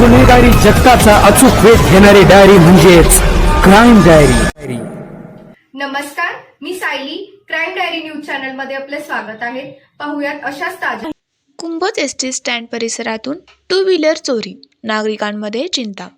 गुन्हेगारी जगताचा अचूक वेध घेणारी डायरी म्हणजेच क्राईम डायरी नमस्कार मी सायली. क्राईम डायरी न्यूज चॅनलमध्ये आपले स्वागत आहे. पाहुयात अशाच ताज्या कुंभोज एस टी स्टँड परिसरातून टू व्हीलर चोरी नागरिकांमध्ये चिंता.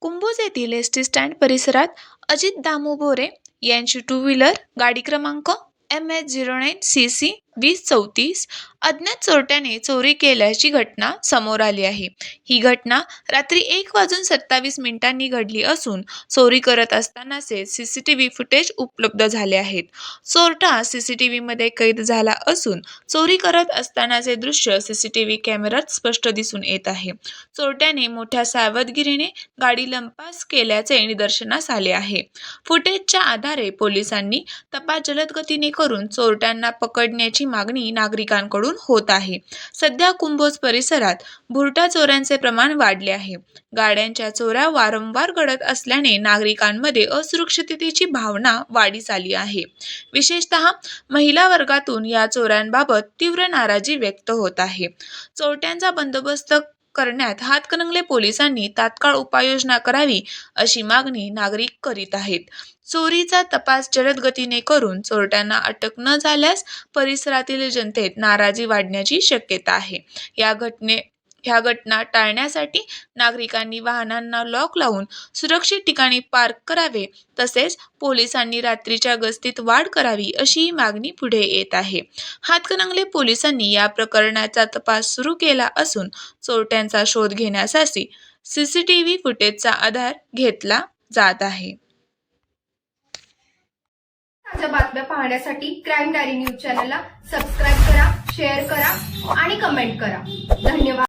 कुंभोज येथील एस टी स्टँड परिसरात अजित दामू बोरे यांची टू व्हीलर गाडी क्रमांक M H zero nine C C वीस चौतीस अज्ञात चोरट्याने चोरी केल्याची घटना समोर आली आहे. ही घटना रात्री एक वाजून सत्तावीस मिनिटांनी घडली असून चोरी करत असतानाचे C C T V footage उपलब्ध झाले आहेत. चोरटा सी सी टी व्हीमध्ये कैद झाला असून चोरी करत असतानाचे दृश्य सीसीटीव्ही कॅमेऱ्यात स्पष्ट दिसून येत आहे. चोरट्याने मोठ्या सावधगिरीने गाडी लंपास केल्याचे निदर्शनास आले आहे. फुटेजच्या आधारे पोलिसांनी तपास जलद गतीने करून चोरट्यांना पकडण्याची मागणी नागरिकांकडून होत आहे. सध्या कुंभोज परिसरात भुरटा चोऱ्यांचे प्रमाण वाढले आहे. गाड्यांच्या चोऱ्या वारंवार घडत असल्याने नागरिकांमध्ये असुरक्षिततेची भावना वाढीस आली आहे. विशेषतः महिला वर्गातून या चोऱ्यांबाबत तीव्र नाराजी व्यक्त होत आहे. चोरट्यांचा बंदोबस्त करण्यात हातकणंगले पोलिसांनी तात्काळ उपाययोजना करावी अशी मागणी नागरिक करीत आहेत. चोरीचा तपास जलद गतीने करून चोरट्यांना अटक न झाल्यास परिसरातील जनतेत नाराजी वाढण्याची शक्यता आहे. या घटने ह्या घटना टाळण्यासाठी नागरिकांनी वाहनांना लॉक लावून सुरक्षित ठिकाणी पार्क करावे. तसेच पोलिसांनी रात्रीच्या गस्तीत वाढ करावी अशी मागणी पुढे येत आहे. हातकणंगले पोलिसांनी या प्रकरणाचा तपास सुरू केला असून चोरट्यांचा शोध घेण्यासाठी सी सी टी व्ही फुटेजचा आधार घेतला जात आहे. ताज्या बातम्या पाहण्यासाठी क्राईम डायरी न्यूज चॅनलला सबस्क्राईब करा शेअर करा आणि कमेंट करा. धन्यवाद.